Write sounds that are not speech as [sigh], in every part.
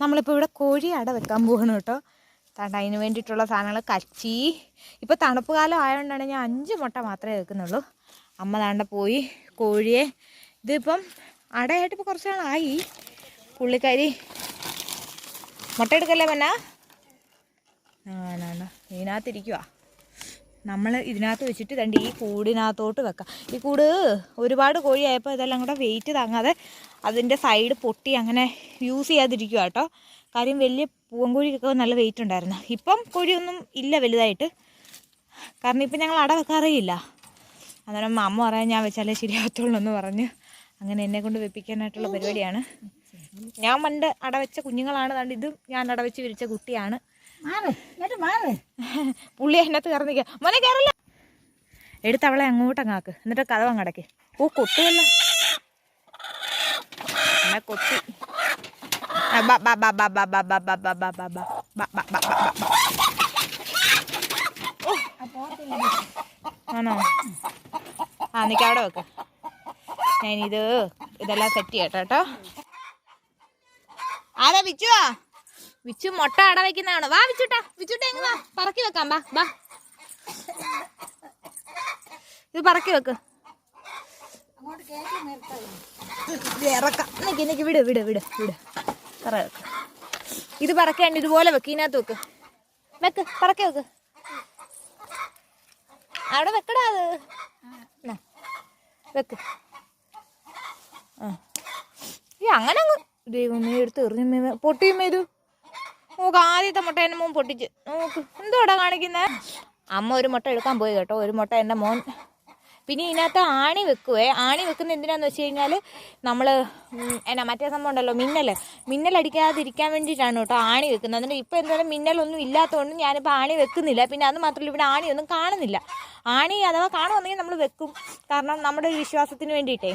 നമ്മളിപ്പോൾ ഇവിടെ കോഴി അട വെക്കാൻ പോകണം കേട്ടോ. താണ്ട അതിന് വേണ്ടിയിട്ടുള്ള സാധനങ്ങൾ കച്ചി. ഇപ്പോൾ തണുപ്പ് കാലം ആയതുകൊണ്ടാണ് ഞാൻ അഞ്ച് മുട്ട മാത്രമേ വെക്കുന്നുള്ളൂ. അമ്മ താണ്ട പോയി കോഴിയെ. ഇതിപ്പം അടയായിട്ട് ഇപ്പോൾ കുറച്ച് നാളായി. പുള്ളിക്കാരി മുട്ട എടുക്കല്ലേ പന്ന? ആണാണ് ഇതിനകത്തിരിക്കുക നമ്മൾ ഇതിനകത്ത് വെച്ചിട്ട് രണ്ട് ഈ കൂടിനകത്തോട്ട് വെക്കാം. ഈ കൂട് ഒരുപാട് കോഴിയായപ്പോൾ ഇതെല്ലാം കൂടെ വെയിറ്റ് താങ്ങാതെ അതിന്റെ സൈഡ് പൊട്ടി അങ്ങനെ യൂസ് ചെയ്യാതിരിക്കുക കേട്ടോ. കാര്യം വലിയ പൂവൻകോഴിക്കൊക്കെ നല്ല വെയിറ്റ് ഉണ്ടായിരുന്നു. ഇപ്പം കോഴിയൊന്നും ഇല്ല വലുതായിട്ട്. കാരണം ഇപ്പം ഞങ്ങൾ അട വെക്കാറേയില്ല അന്നേരം അമ്മ പറയാൻ ഞാൻ വെച്ചാലേ ശരിയാകത്തുള്ളൂ എന്ന് പറഞ്ഞ് അങ്ങനെ എന്നെ കൊണ്ട് വെപ്പിക്കാനായിട്ടുള്ള പരിപാടിയാണ്. ഞാൻ പണ്ട് അടവെച്ച കുഞ്ഞുങ്ങളാണ്. കണ്ട് ഇതും ഞാൻ അടവെച്ച് വിരിച്ച കുട്ടിയാണ്. പുള്ളി അതിനകത്ത് കറന്ന് നിൽക്കുക മോനെ കയറില്ല എടുത്ത് അവളെ അങ്ങോട്ട് ആക്ക് എന്നിട്ട് കഥ അങ്ങടക്ക് ഓ കൊത്തുവല്ല എന്നെ കൊത്തി ആണോ ആ നിൽക്കാം അവിടെ വെക്കാം ഞാനിത് ഇതെല്ലാം സെറ്റ് ചെയ്യട്ടോ കേട്ടോ ആരാ വിച്ചുവാ വിച്ചു മുട്ട അട വെക്കുന്നതാണ്? വാ വിച്ചുട്ടാ. വിച്ചുട്ടാ എങ്ങ് വാ. പറക്കി വെക്കാം വാ വാ. ഇത് പറക്കി വെക്ക്. ഇത് ഇറക്കാം. നിക്ക് നിക്ക് വിട് വിട് വിട് വിട്. പറ വെക്ക്. ഇത് പറക്കേണ്ട ഇതുപോലെ വെക്ക് ഇതിനകത്ത് വെക്ക്. വെക്ക് പറക്കി വെക്ക്. അവിടെ വെക്കടാ അത്. വെക്ക്. ആ. ഈ അങ്ങനെ അങ്ങ് ദൈവമേ എടുത്ത് എറിഞ്ഞു പൊട്ടിയും ഇത്. നോക്ക് ആദ്യത്തെ മുട്ട എന്റെ മോൻ പൊട്ടിച്ച്. നോക്ക് എന്തോടാ കാണിക്കുന്നത് അമ്മ ഒരു മുട്ട എടുക്കാൻ പോയി കേട്ടോ ഒരു മുട്ട എന്റെ മോൻ. പിന്നെ ഇതിനകത്ത് ആണി വെക്കുവേ. ആണി വെക്കുന്ന എന്തിനാന്ന് വെച്ച് കഴിഞ്ഞാൽ നമ്മൾ എന്നാ മറ്റേ സംഭവം ഉണ്ടല്ലോ മിന്നൽ മിന്നലടിക്കാതിരിക്കാൻ വേണ്ടിയിട്ടാണ് കേട്ടോ ആണി വെക്കുന്നത്. അതിന്റെ ഇപ്പോൾ എന്തായാലും മിന്നലൊന്നും ഇല്ലാത്തതുകൊണ്ട് ഞാനിപ്പോൾ ആണി വെക്കുന്നില്ല. പിന്നെ അത് മാത്രമല്ല ഇവിടെ ആണി ഒന്നും കാണുന്നില്ല. ആണി അഥവാ കാണുമെന്നെങ്കിൽ നമ്മൾ വെക്കും. കാരണം നമ്മുടെ ഒരു വിശ്വാസത്തിന് വേണ്ടിയിട്ടേ.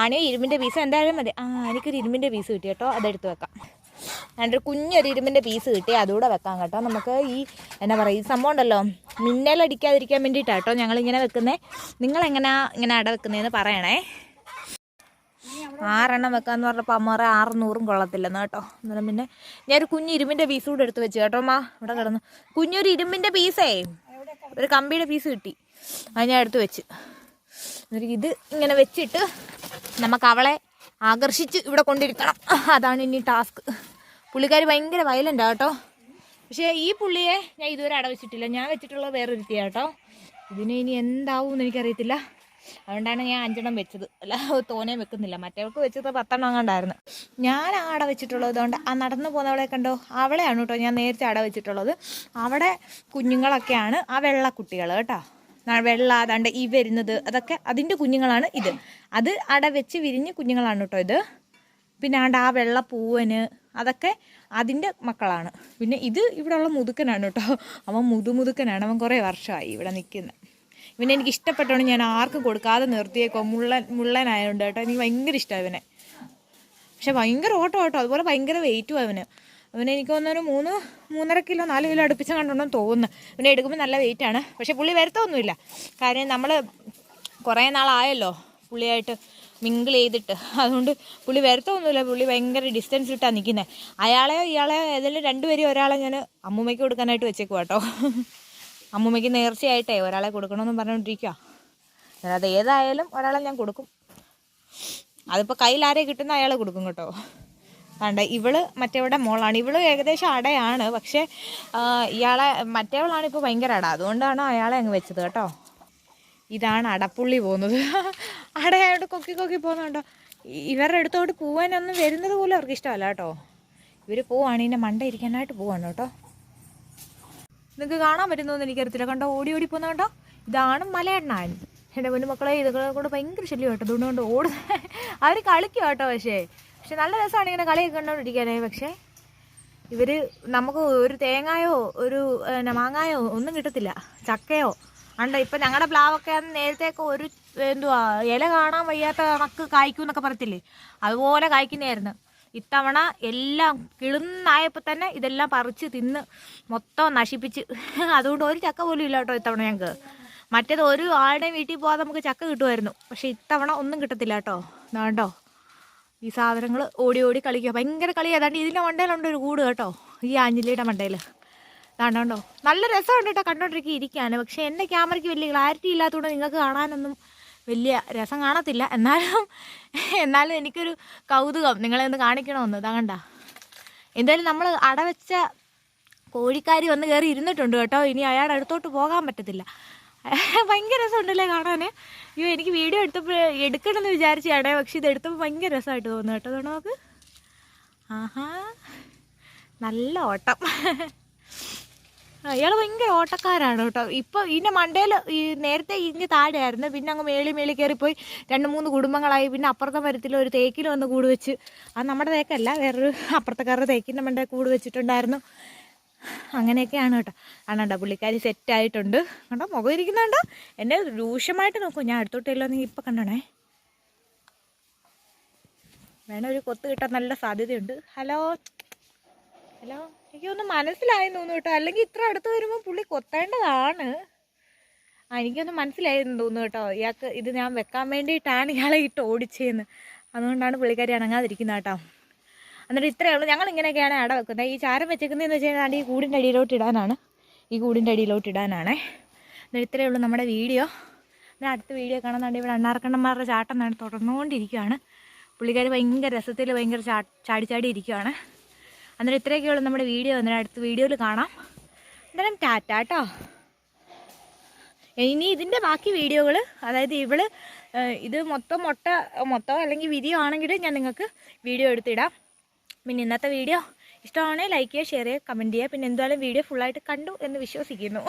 ആണി ഇരുമ്പിന്റെ പീസ് എന്തായാലും മതി. ആ എനിക്കൊരു ഇരുമ്പിന്റെ പീസ് കിട്ടി കേട്ടോ. അതെടുത്ത് വെക്കാം. എന്നിട്ട് കുഞ്ഞൊരു ഇരുമ്പിന്റെ പീസ് കിട്ടി അതുകൂടെ വെക്കാം കേട്ടോ. നമുക്ക് ഈ എന്നാ പറയുക ഈ സംഭവം ഉണ്ടല്ലോ മിന്നലടിക്കാതിരിക്കാൻ വേണ്ടിയിട്ടാണ് കേട്ടോ ഞങ്ങളിങ്ങനെ വെക്കുന്നത് നിങ്ങളെങ്ങനെയാ ഇങ്ങനെ അട വെക്കുന്നതെന്ന് പറയണേ. ആറെണ്ണം വെക്കാന്ന് പറഞ്ഞപ്പോൾ അമ്മ പറയാം ആറുന്നൂറും കൊള്ളത്തില്ലെന്ന് കേട്ടോ. അന്നേരം പിന്നെ ഞാനൊരു കുഞ്ഞു ഇരുമ്പിന്റെ പീസ് കൂടെ എടുത്ത് വെച്ച് കേട്ടോ അമ്മ. ഇവിടെ കിടന്നു. കുഞ്ഞൊരു ഇരുമ്പിന്റെ പീസേ. ഒരു കമ്പിയുടെ പീസ് കിട്ടി. അത് ഞാൻ എടുത്ത് വെച്ച്. എന്നിട്ട് ഇത് ഇങ്ങനെ വെച്ചിട്ട് നമുക്ക് അവളെ ആകർഷിച്ച് ഇവിടെ കൊണ്ടിരിക്കണം. അതാണ് ഇനി ടാസ്ക്. പുള്ളിക്കാരി ഭയങ്കര വയലന്റാണ് കേട്ടോ. പക്ഷേ ഈ പുള്ളിയെ ഞാൻ ഇതുവരെ അടവച്ചിട്ടില്ല. ഞാൻ വെച്ചിട്ടുള്ളത് വേറെ തീയ കേട്ടോ. ഇതിന് ഇനി എന്താവും എന്ന് എനിക്കറിയത്തില്ല. അതുകൊണ്ടാണ് ഞാൻ അഞ്ചെണ്ണം വെച്ചത്. അല്ല തോനെ വെക്കുന്നില്ല. മറ്റേവൾക്ക് വെച്ചത് പത്തെണ്ണം അങ്ങാണ്ടായിരുന്നു ഞാൻ ആ അട വെച്ചിട്ടുള്ളത് കൊണ്ട് ആ നടന്നു പോകുന്നവളെ കണ്ടോ? അവളെയാണ് കേട്ടോ ഞാൻ നേരത്തെ അട വെച്ചിട്ടുള്ളത് അവിടെ കുഞ്ഞുങ്ങളൊക്കെയാണ് ആ വെള്ളക്കുട്ടികൾ കേട്ടോ. ന- വെള്ള അതാണ്ട് ഈ വരുന്നത് അതൊക്കെ അതിന്റെ കുഞ്ഞുങ്ങളാണ് ഇത്. അത് അട വെച്ച് വിരിഞ്ഞ് കുഞ്ഞുങ്ങളാണ് കേട്ടോ ഇത്. പിന്നെ ആണ്ട് ആ വെള്ള പൂവന് അതൊക്കെ അതിന്റെ മക്കളാണ്. പിന്നെ ഇത് ഇവിടെയുള്ള മുതുക്കനാണ് കേട്ടോ. അവൻ മുതുമുതുക്കനാണ്. അവൻ കുറേ വർഷമായി ഇവിടെ നിൽക്കുന്നത് ഇവനെ എനിക്ക് ഇഷ്ടപ്പെട്ടോണ്ട് ഞാൻ ആർക്കും കൊടുക്കാതെ നിർത്തിയേക്കോ മുള്ളൻ മുള്ളനായതുകൊണ്ട് കേട്ടോ. എനിക്ക് ഭയങ്കര ഇഷ്ടമാണ് ഇവനെ. പക്ഷെ ഭയങ്കര ഓട്ടോ കേട്ടോ. അതുപോലെ ഭയങ്കര വെയിറ്റും അവന്. അവന് എനിക്ക് തോന്നുന്നൊരു മൂന്ന് മൂന്നര കിലോ നാല് കിലോ അടുപ്പിച്ച കണ്ടുണ്ടെന്ന് തോന്നുന്നു. പിന്നെ എടുക്കുമ്പോൾ നല്ല വെയിറ്റാണ് പക്ഷെ പുള്ളി വരുത്തൊന്നുമില്ല കാര്യം നമ്മൾ കുറേ നാളായല്ലോ പുള്ളിയായിട്ട് മിങ്കിൾ ചെയ്തിട്ട്. അതുകൊണ്ട് പുള്ളി വരത്തൊന്നുമില്ല പുള്ളി ഭയങ്കര ഡിസ്റ്റൻസ് ഇട്ടാണ് നിൽക്കുന്നത് അയാളെയോ ഇയാളെയോ ഏതെങ്കിലും രണ്ടുപേരെയും ഒരാളെ ഞാൻ അമ്മൂമ്മയ്ക്ക് കൊടുക്കാനായിട്ട് വെച്ചേക്കും കേട്ടോ അമ്മൂമ്മയ്ക്ക് നേർച്ചയായിട്ടേ ഒരാളെ കൊടുക്കണമെന്ന് പറഞ്ഞുകൊണ്ടിരിക്കുക അത് ഏതായാലും ഒരാളെ ഞാൻ കൊടുക്കും. അതിപ്പോൾ കയ്യിൽ ആരെ കിട്ടുന്ന അയാളെ കൊടുക്കും കേട്ടോ. കണ്ട ഇവൾ മറ്റേവിടെ മോളാണ്. ഇവൾ ഏകദേശം അടയാണ്. പക്ഷേ ഇയാളെ മറ്റേവളാണ് ഇപ്പോൾ ഭയങ്കര അട. അതുകൊണ്ടാണ് അയാളെ അങ്ങ് വെച്ചത് കേട്ടോ. ഇതാണ് അടപ്പുള്ളി പോകുന്നത്. അടയായിട്ട് കൊക്കി കൊക്കി പോകുന്നുണ്ടോ? ഇവരുടെ അടുത്തോട്ട് പോവാനൊന്നും വരുന്നത് പോലും അവർക്ക് ഇഷ്ടമല്ല കേട്ടോ. ഇവർ പോവാണ് ഇതിന്റെ മണ്ട ഇരിക്കാനായിട്ട് പോവാണ് കേട്ടോ. നിങ്ങൾക്ക് കാണാൻ പറ്റുന്നതെന്ന് എനിക്കറിയത്തില്ല. കണ്ടോ ഓടി ഓടി പോകുന്ന കണ്ടോ? ഇതാണ് മലയണ്ണാൻ. എന്റെ മുന്നു മക്കളെ ഇതൊക്കെ കൊണ്ട് ഭയങ്കര ശല്യം കേട്ടോ. അതുകൊണ്ട് ഓടുന്ന [laughs] അവർ കളിക്കും കേട്ടോ പക്ഷേ. പക്ഷെ നല്ല രസമാണ് ഇങ്ങനെ കളിയൊക്കെ കണ്ടോണ്ടിരിക്കാനേ. പക്ഷേ ഇവർ നമുക്ക് ഒരു തേങ്ങായോ ഒരു മാങ്ങായോ ഒന്നും കിട്ടത്തില്ല. ചക്കയോ. അണ്ട ഇപ്പം ഞങ്ങളുടെ പ്ലാവൊക്കെ നേരത്തെയൊക്കെ ഒരു എന്തുവാ ഇല കാണാൻ വയ്യാത്ത കണക്ക് കായ്ക്കും എന്നൊക്കെ പറയത്തില്ലേ? അതുപോലെ കായ്ക്കുന്നതായിരുന്നു. ഇത്തവണ എല്ലാം കിളുന്നായപ്പോൾ തന്നെ ഇതെല്ലാം പറിച്ച് തിന്ന് മൊത്തം നശിപ്പിച്ച്. അതുകൊണ്ട് ഒരു ചക്ക പോലും ഇല്ല കേട്ടോ ഇത്തവണ ഞങ്ങൾക്ക് മറ്റേത് ഒരു ആളുടെയും വീട്ടിൽ പോകാതെ നമുക്ക് ചക്ക കിട്ടുമായിരുന്നു. പക്ഷേ ഇത്തവണ ഒന്നും കിട്ടത്തില്ല കേട്ടോ. വേണ്ടോ ഈ സാധനങ്ങൾ ഓടി ഓടി കളിക്കുക. ഭയങ്കര കളി ഏതാണ്ട് ഇതിന്റെ മണ്ടയിലുണ്ട് ഒരു കൂട് കേട്ടോ. ഈ ആഞ്ഞിലിയുടെ മണ്ടയിൽ കണ്ടോ? നല്ല രസമുണ്ട് കേട്ടോ കണ്ടോണ്ടിരിക്കുക ഇരിക്കാൻ പക്ഷേ എന്റെ ക്യാമറയ്ക്ക് വലിയ ക്ലാരിറ്റി ഇല്ലാത്തതുകൊണ്ട് നിങ്ങൾക്ക് കാണാനൊന്നും വലിയ രസം കാണത്തില്ല. എന്നാലും എന്നാലും എനിക്കൊരു കൗതുകം. നിങ്ങളെ ഒന്ന് കാണിക്കണമെന്ന്. ഇതാ കണ്ട. എന്തായാലും നമ്മൾ അടവെച്ച കോഴിക്കാരി വന്ന് കയറി ഇരുന്നിട്ടുണ്ട് കേട്ടോ. ഇനി അയാളുടെ അടുത്തോട്ട് പോകാൻ പറ്റത്തില്ല. ഭയങ്കര രസമുണ്ടല്ലേ കാണാൻ അയ്യോ എനിക്ക് വീഡിയോ എടുത്തപ്പോൾ എടുക്കണമെന്ന് വിചാരിച്ചാണേ പക്ഷെ ഇത് എടുത്തപ്പോൾ ഭയങ്കര രസമായിട്ട് തോന്നുന്നു കേട്ടോ. അതുകൊണ്ട് നമുക്ക്? ആഹാ. നല്ല ഓട്ടം. അയാൾ ഭയങ്കര ഓട്ടക്കാരാണ് കേട്ടോ. ഇപ്പോൾ ഇതിന്റെ മണ്ടയിൽ ഈ നേരത്തെ ഇഞ്ഞ് താഴെയായിരുന്നു. പിന്നെ അങ്ങ് മേളി മേളി പോയി രണ്ട് മൂന്ന് കുടുംബങ്ങളായി. പിന്നെ അപ്പുറത്തെ മരത്തിൽ ഒരു തേക്കിൽ വന്ന് കൂട് വെച്ച്. അത് നമ്മുടെ തേക്കല്ല വേറൊരു അപ്പുറത്തക്കാരുടെ തേക്കിന്റെ മണ്ടേ കൂട് വെച്ചിട്ടുണ്ടായിരുന്നു. അങ്ങനെയൊക്കെയാണ് കേട്ടോ. ആണോ പുള്ളിക്കാരി സെറ്റായിട്ടുണ്ട് കണ്ടോ മുഖം ഇരിക്കുന്നുണ്ടോ. എന്നെ രൂക്ഷമായിട്ട് നോക്കൂ. ഞാൻ അടുത്തോട്ടില്ലോ നീ ഇപ്പം കണ്ടോണേ? വേണ ഒരു കൊത്ത് കിട്ടാൻ നല്ല സാധ്യതയുണ്ട്. ഹലോ? ഹലോ എനിക്കൊന്ന് മനസ്സിലായി തോന്നുന്നു കേട്ടോ. അല്ലെങ്കിൽ ഇത്ര അടുത്ത് വരുമ്പോൾ പുള്ളി കൊത്തേണ്ടതാണ്. ആ എനിക്കൊന്ന് മനസ്സിലായെന്ന് തോന്നുന്നു കേട്ടോ. ഇയാൾക്ക് ഇത് ഞാൻ വെക്കാൻ വേണ്ടിയിട്ടാണ് ഇയാളെ ഇട്ട് ഓടിച്ചതെന്ന് അതുകൊണ്ടാണ് പുള്ളിക്കാരി അനങ്ങാതിരിക്കുന്നത് കേട്ടോ. എന്നിട്ട് ഇത്രയേ ഉള്ളൂ. ഞങ്ങൾ ഇങ്ങനെയൊക്കെയാണ് അട വെക്കുന്നത്. ഈ ചാരം വെച്ചേക്കുന്നതെന്ന് വെച്ച് കഴിഞ്ഞാൽ ഈ കൂടിന്റെ അടിയിലോട്ട് ഇടാനാണ്. ഈ കൂടിന്റെ അടിയിലോട്ട് ഇടാനാണ്. എന്നിട്ട് ഇത്രയേ ഉള്ളൂ നമ്മുടെ വീഡിയോ. ഞാൻ അടുത്ത വീഡിയോ കാണുന്നുണ്ട് ഇവിടെ അണ്ണാർക്കണ്ണന്മാരുടെ ചാട്ടം തുടർന്നുകൊണ്ടിരിക്കുകയാണ് പുള്ളിക്കാർ ഭയങ്കര രസത്തിൽ ഭയങ്കര ചാടി ചാടി ഇരിക്കുകയാണ്. അന്നേരം ഇത്രയൊക്കെ ഉള്ളു നമ്മുടെ വീഡിയോ. അന്നേരം അടുത്ത വീഡിയോയിൽ കാണാം. അന്നേരം ടാറ്റ കേട്ടോ ഇനി ഇതിന്റെ ബാക്കി വീഡിയോകൾ അതായത് ഇവൾ ഇത് മൊത്തം മുട്ട മൊത്തം അല്ലെങ്കിൽ വീഡിയോ ആണെങ്കിൽ ഞാൻ നിങ്ങൾക്ക് വീഡിയോ എടുത്തിടാം. പിന്നെ ഇന്നത്തെ വീഡിയോ ഇഷ്ടമാണെങ്കിൽ ലൈക്ക് ചെയ്യുക ഷെയർ ചെയ്യുക കമന്റ് ചെയ്യുക. പിന്നെ എന്തായാലും വീഡിയോ ഫുള്ളായിട്ട് കണ്ടു എന്ന് വിശ്വസിക്കുന്നു.